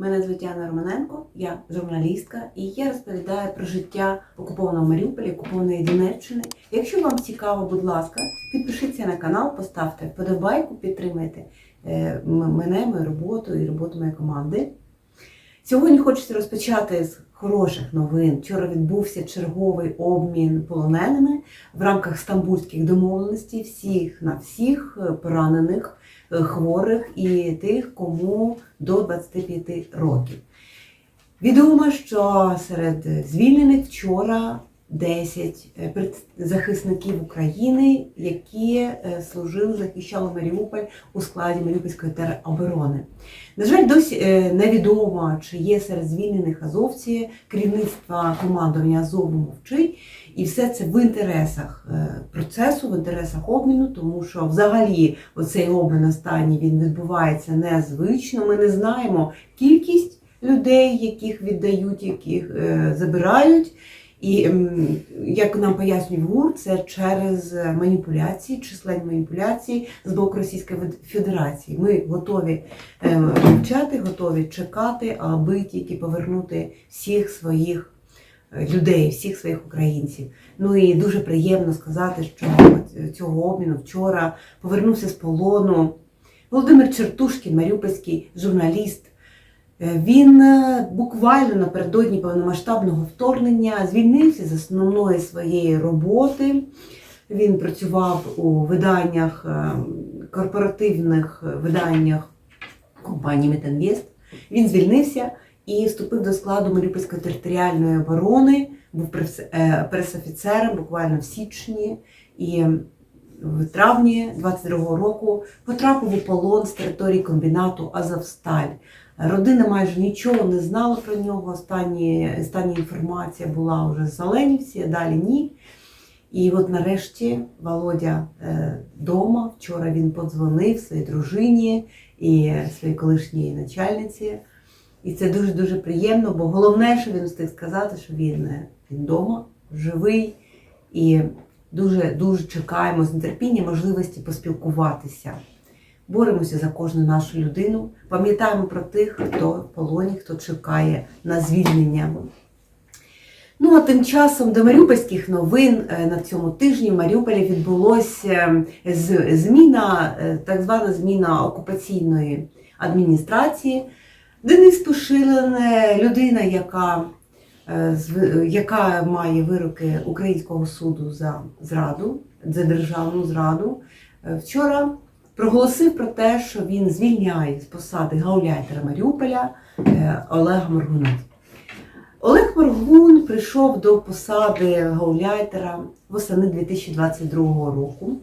Мене звуть Яна Романенко, я журналістка, і я розповідаю про життя окупованого Маріуполі, окупованої Донеччини. Якщо вам цікаво, будь ласка, підпишіться на канал, поставте вподобайку, підтримайте е, мене, мою роботу і роботу моєї команди. Сьогодні хочеться розпочати з хороших новин. Вчора відбувся черговий обмін полоненими в рамках стамбульських домовленостей всіх на всіх е, поранених, е, хворих і тих, кому до 25 років. Відомо, що серед звільнених вчора 10 е, захисників України, які е, служили, захищали Маріуполь у складі Маріупольської тероборони. На жаль, досі е, невідомо, чи є серед звільнених азовці керівництва командування Азову мовчить. І все це в інтересах процесу, в інтересах обміну, тому що взагалі оцей обмін останній він відбувається незвично. Ми не знаємо кількість людей, яких віддають, яких забирають. І ем, як нам пояснює ГУР, це через маніпуляції, численні маніпуляції з боку Російської Федерації. Ми готові е, мовчати, готові чекати, аби тільки повернути всіх своїх е, людей, всіх своїх українців. Ну і дуже приємно сказати, що цього обміну вчора повернувся з полону Володимир Чертушкін, маріупольський журналіст. Е, Він е, буквально напередодні повномасштабного вторгнення звільнився з основної своєї роботи. Він працював у виданнях, е, корпоративних виданнях компанії Метинвест. Він звільнився і вступив до складу Маріупольської територіальної оборони, був прес- пресофіцером буквально в січні. І в травні 22-го року потрапив у полон з території комбінату Азовсталь. Родина майже нічого не знала про нього. Останні, остання інформація була вже з Оленівці, а далі ні. І от нарешті Володя вдома. Вчора він подзвонив своїй дружині і своїй колишній начальниці. І це дуже-дуже приємно, бо головне, що він встиг сказати, що він, е, вдома, живий. І дуже дуже чекаємо з нетерпінням можливості поспілкуватися. Боремося за кожну нашу людину. Пам'ятаємо про тих, хто в полоні, хто чекає на звільнення. Ну а тим часом до маріупольських новин е, на цьому тижні в Маріуполі відбулося з- зміна, е, так звана зміна окупаційної адміністрації. Денис Пушилин, е, людина, яка, яка має вироки українського суду за зраду, за державну зраду, е, вчора проголосив про те, що він звільняє з посади гауляйтера Маріуполя е, Олега Моргуна. Олег Моргун прийшов до посади гауляйтера восени 2022 року.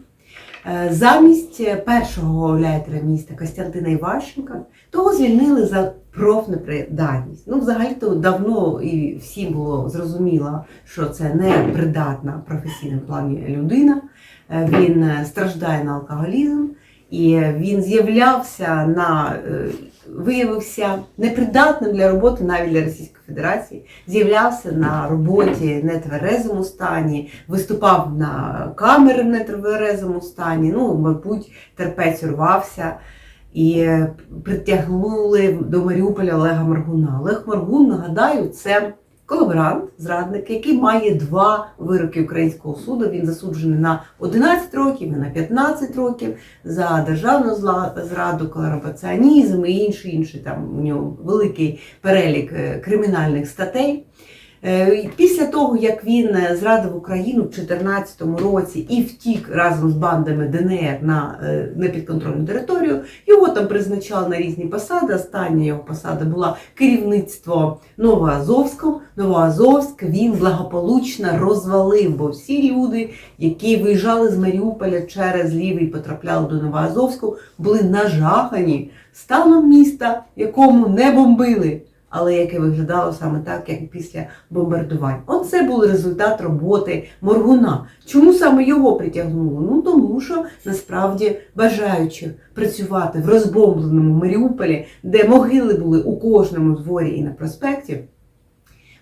Е, Замість першого гауляйтера міста Костянтина Іващенка того звільнили за профнепридатність. Ну, взагалі-то давно і всім було зрозуміло, що це не придатна в професійному плані людина. Е, Він е, страждає на алкоголізм, і він з'являвся на е, виявився непридатним для роботи навіть для Російської Федерації, з'являвся на роботі в нетверезому стані, виступав на камери в нетверезому стані. Ну, мабуть, терпець урвався. І притягнули до Маріуполя Олега Маргуна. Олег Маргун, нагадаю, це колаборант, зрадник, який має два вироки українського суду. Він засуджений на 11 років і на 15 років за державну зраду, колабораціонізм і інші інші. Там у нього великий перелік е, кримінальних статей. Е, Після того, як він е, зрадив Україну в 2014 році і втік разом з бандами ДНР на е, непідконтрольну територію, його там призначали на різні посади. Остання його посада була керівництво Новоазовськом. Новоазовськ він благополучно розвалив, бо всі люди, які виїжджали з Маріуполя через Лівий потрапляли до Новоазовську, були нажахані станом міста, якому не бомбили але яке виглядало саме так, як після бомбардувань. Оце був результат роботи Моргуна. Чому саме його притягнуло? Ну тому що насправді бажаючих працювати в розбомбленому Маріуполі, де могили були у кожному дворі і на проспекті,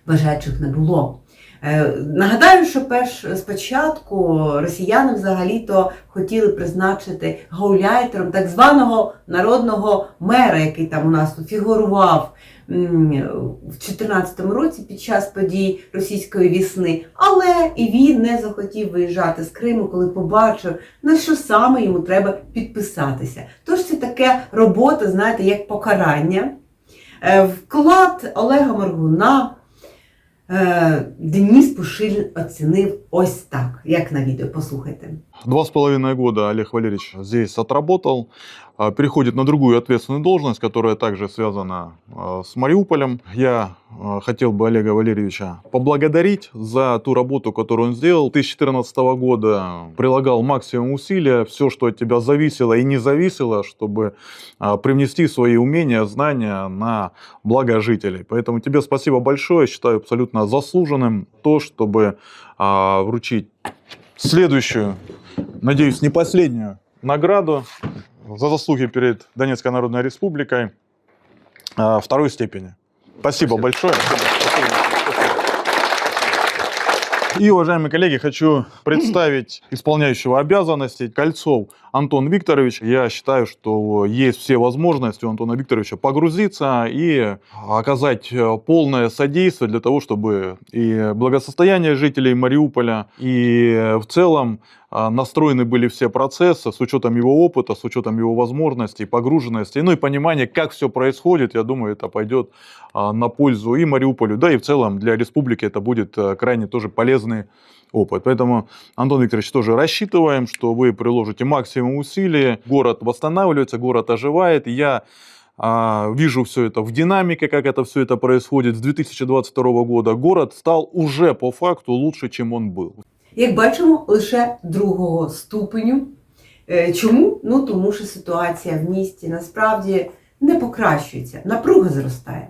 бажаючих не було. Е, Нагадаю, що перш спочатку росіяни взагалі-то хотіли призначити гауляйтером так званого народного мера, який там у нас фігурував в 2014 році під час подій російської вісни, але і він не захотів виїжджати з Криму, коли побачив, на що саме йому треба підписатися. Тож це таке робота, знаєте, як покарання. Е, Вклад Олега Моргуна е, Пушиль оцінив ось так, як на відео. Послухайте. Два с половиной года Олег Валерьевич здесь отработал, а, переходит на другую ответственную должность, которая также связана а, с Мариуполем. Я а, хотел бы Олега Валерьевича поблагодарить за ту работу, которую он сделал. 2014 года прилагал максимум усилия, все, что от тебя зависело и не зависело, чтобы привнести свои умения, знания на благо жителей. Поэтому тебе спасибо большое, считаю абсолютно заслуженным то, чтобы вручить следующую, надеюсь, не последнюю награду за заслуги перед Донецкой Народной Республикой а, второй степени. Спасибо, большое. И, уважаемые коллеги, хочу представить исполняющего обязанности Кольцов Антон Викторович. Я считаю, что есть все возможности у Антона Викторовича погрузиться и оказать э, полное содействие для того, чтобы и благосостояние жителей Мариуполя, и в целом настроены были все процессы с учетом его опыта, с учетом его возможностей, погруженности, ну и понимания, как все происходит. Я думаю, это пойдет а, на пользу и Мариуполю, да и в целом для республики это будет э, крайне тоже полезный опыт. Поэтому, Антон Викторович, тоже рассчитываем, что вы приложите максимум усилий. Город восстанавливается, город оживает. Я а, вижу все это в динамике, как это все это происходит. С 2022 года город стал уже по факту лучше, чем он был. Як бачимо, лише другого ступеню. Е, Чому? Ну тому що ситуація в місті насправді не покращується, напруга зростає.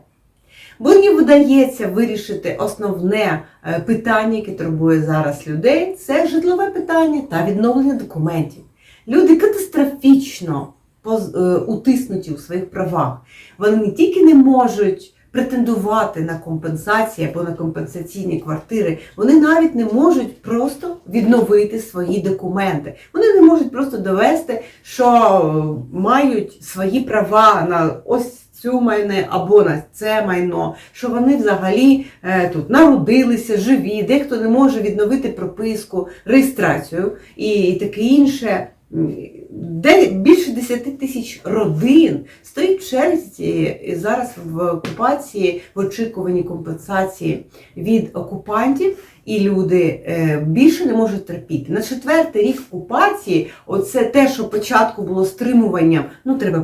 Бо не вдається вирішити основне е, питання, яке турбує зараз людей, це житлове питання та відновлення документів. Люди катастрофічно е, утиснуті у своїх правах. Вони не тільки не можуть претендувати на компенсації або на компенсаційні квартири, вони навіть не можуть просто відновити свої документи. Вони не можуть просто довести, що мають свої права на ось цю майне або на це майно, що вони взагалі е, тут народилися, живі, дехто не може відновити прописку, реєстрацію і, і таке інше. Де більше 10 тисяч родин стоїть в черзі зараз в окупації в очікуванні компенсації від окупантів, і люди е, більше не можуть терпіти. На четвертий рік окупації, оце те, що спочатку було стримуванням, ну треба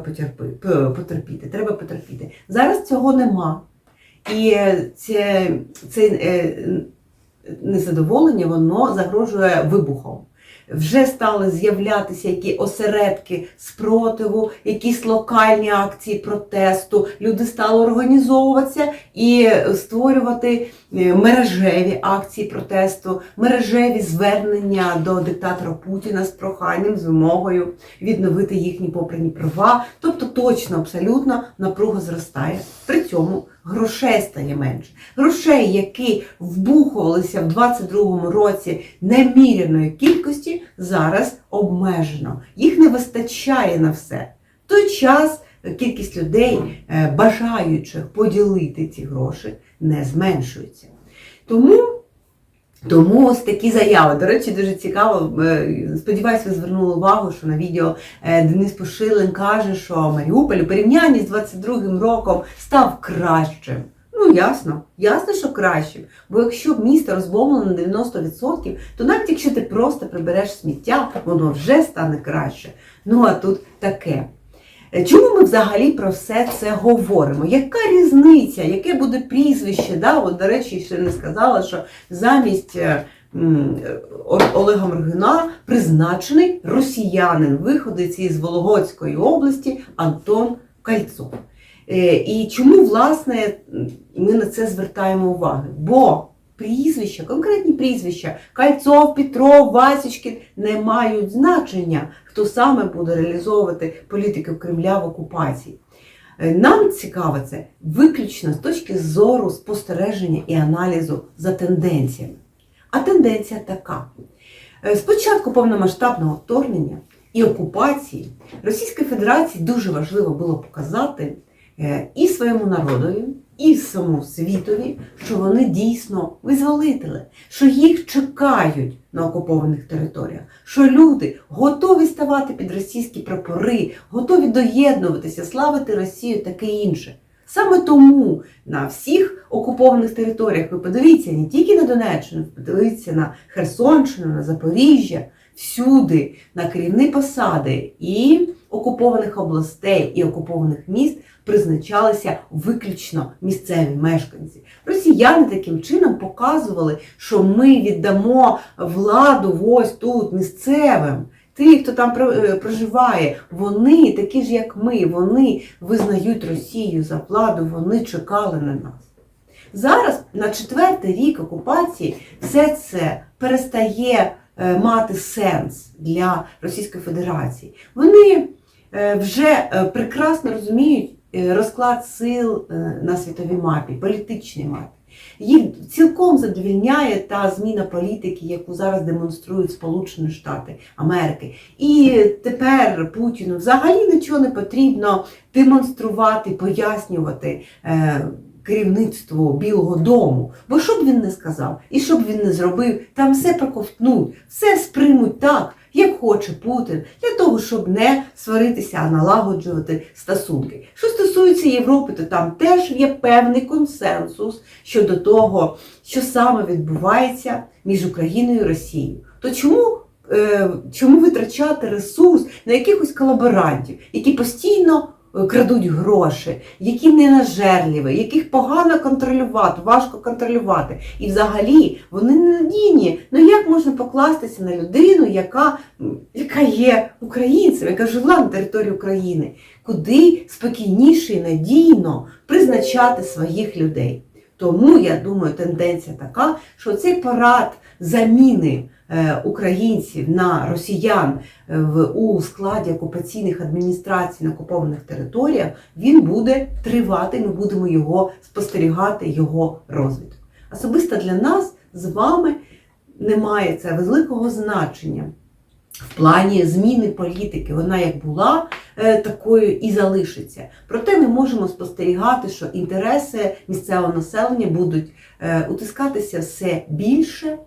потерпіти, треба потерпіти. Зараз цього нема. І е, це, це е, незадоволення, воно загрожує вибухом. Вже стали з'являтися які осередки спротиву, якісь локальні акції протесту. Люди стали організовуватися і створювати е, мережеві акції протесту, мережеві звернення до диктатора Путіна з проханням, з вимогою відновити їхні попрані права. Тобто точно, абсолютно напруга зростає. При цьому грошей стає менше. Грошей, які вбухувалися в 22-му році неміряної кількості, зараз обмежено. Їх не вистачає на все. В той час кількість людей, е, бажаючих поділити ці гроші, не зменшується. Тому тому ось такі заяви. До речі, дуже цікаво. е, Сподіваюсь, ви звернули увагу, що на відео е, Денис Пошилин каже, що Маріуполь у порівнянні з 22-м роком став кращим. Ну, ясно, ясно, що кращим. Бо якщо місто розбомблено на 90%, то навіть якщо ти просто прибереш сміття, воно вже стане краще. Ну а тут таке. Е, Чому ми взагалі про все це говоримо? Яка різниця? Яке буде прізвище? Да? От, до речі, ще не сказала, що замість е, Олега Моргина призначений росіянин, виходець із Вологодської області Антон Кальцов. Е, І чому, власне, ми на це звертаємо увагу? Бо прізвища, конкретні прізвища Кальцов, Петров, Васічкін не мають значення, хто саме буде реалізовувати політику Кремля в окупації. Е, Нам цікаво це виключно з точки зору спостереження і аналізу за тенденціями. А тенденція така: Е, спочатку повномасштабного вторгнення і окупації Російської Федерації дуже важливо було показати е, і своєму народові, і самому світові, що вони дійсно визволителі, що їх чекають на окупованих територіях, що люди готові ставати під російські прапори, готові доєднуватися, славити Росію таке інше. Саме тому на всіх окупованих територіях ви подивіться не тільки на Донеччину, подивіться на Херсонщину, на Запоріжжя, всюди на керівні посади і окупованих областей, і окупованих міст призначалися виключно місцеві мешканці. Росіяни таким чином показували, що ми віддамо владу ось тут місцевим. Ті, хто там е, проживає, вони такі ж, як ми, вони визнають Росію за владу, вони чекали на нас. Зараз, на четвертий рік окупації, все це перестає е, мати сенс для Російської Федерації. Вони вже е, прекрасно розуміють е, розклад сил е, на світовій мапі, політичній мапі. Їх цілком задовільняє та зміна політики, яку зараз демонструють Сполучені Штати Америки. І тепер Путіну взагалі нічого не потрібно демонструвати, пояснювати е, керівництву Білого Дому. Бо що б він не сказав, і що б він не зробив, там все проковтнуть, все сприймуть так, як хоче Путін, для того, щоб не сваритися, а налагоджувати стосунки. Що стосується Європи, то там теж є певний консенсус щодо того, що саме відбувається між Україною і Росією. То чому, е, чому витрачати ресурс на якихось колаборантів, які постійно крадуть гроші, які ненажерливі, яких погано контролювати, важко контролювати. І взагалі вони ненадійні. Ну як можна покластися на людину, яка, яка є українцем, яка жила на території України, куди спокійніше і надійно призначати своїх людей? Тому я думаю, тенденція така, що цей парад заміни е, українців на росіян е, у складі окупаційних адміністрацій на окупованих територіях він буде тривати. Ми будемо його спостерігати, його розвиток. Особисто для нас з вами немає це великого значення. В плані зміни політики вона як була такою і залишиться. Проте ми можемо спостерігати, що інтереси місцевого населення будуть е, утискатися все більше,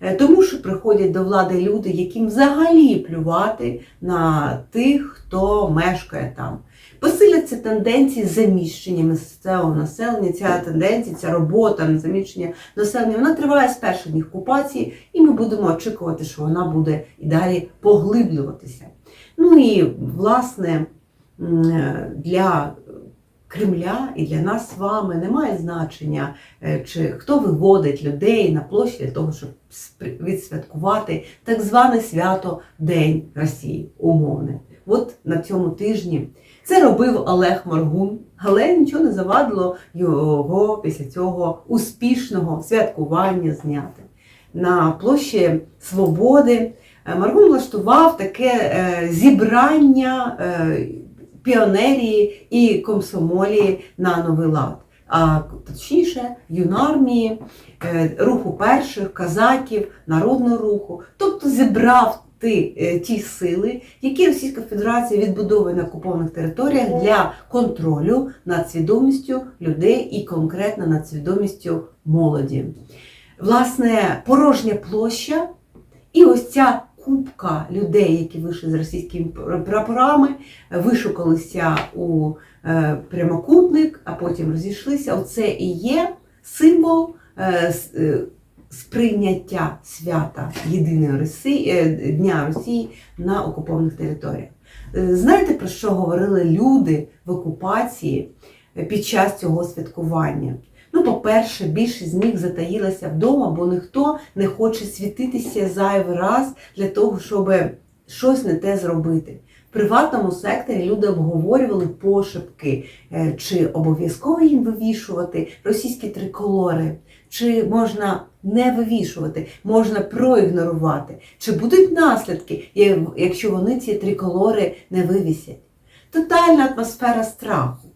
е, тому що приходять до влади люди, яким взагалі плювати на тих, хто мешкає там. Посиляться тенденції заміщення місцевого населення. Ця тенденція, ця робота на заміщення населення, вона триває з перших днів окупації, і ми будемо очікувати, що вона буде і далі поглиблюватися. Ну і власне для Кремля і для нас з вами немає значення, е, чи хто виводить людей на площі для того, щоб відсвяткувати так зване свято День Росії, умовне. От на цьому тижні це робив Олег Моргун, але нічого не завадило його після цього успішного святкування зняти. На площі Свободи е, Маргун влаштував таке е, зібрання е, піонерії і комсомолії на новий лад. А точніше, юнармії, е, руху перших, казаків, народного руху, тобто зібрав е, ті сили, які Російська Федерація відбудовує на окупованих територіях для контролю над свідомістю людей і конкретно над свідомістю молоді. Власне, порожня площа і ось ця купка людей, які вийшли з російськими прапорами, вишукалися у е, прямокутник, а потім розійшлися. Оце і є символ е, е, сприйняття свята єдиної Росії, Дня Росії на окупованих територіях. Знаєте, про що говорили люди в окупації під час цього святкування? Ну, по-перше, більшість з них затаїлася вдома, бо ніхто не хоче світитися зайвий раз для того, щоб щось не те зробити. В приватному секторі люди обговорювали пошепки, е, чи обов'язково їм вивішувати російські триколори, чи можна не вивішувати, можна проігнорувати, чи будуть наслідки, якщо вони ці триколори не вивісять. Тотальна атмосфера страху.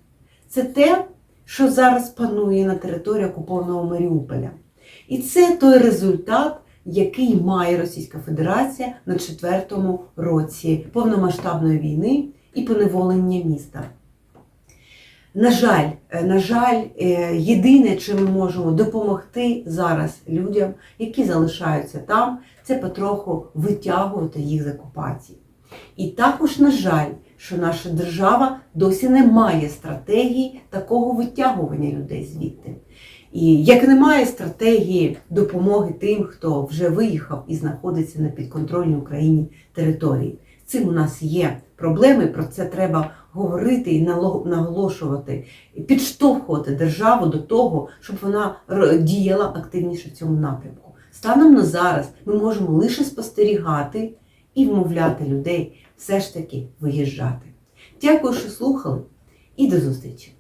Це те, що зараз панує на території окупованого Маріуполя. І це той результат, який має Російська Федерація на четвертому році повномасштабної війни і поневолення міста. На жаль, е, на жаль, е, єдине, чим ми можемо допомогти зараз людям, які залишаються там, це потроху витягувати їх з окупації. І також, на жаль, що наша держава досі не має стратегії такого витягування людей звідти. І як немає стратегії допомоги тим, хто вже виїхав і знаходиться на підконтрольній Україні території. Цим у нас є проблеми, про це треба говорити і наголошувати, і підштовхувати державу до того, щоб вона діяла активніше в цьому напрямку. Станом на зараз ми можемо лише спостерігати і вмовляти людей все ж таки виїжджати. Дякую, що слухали, і до зустрічі!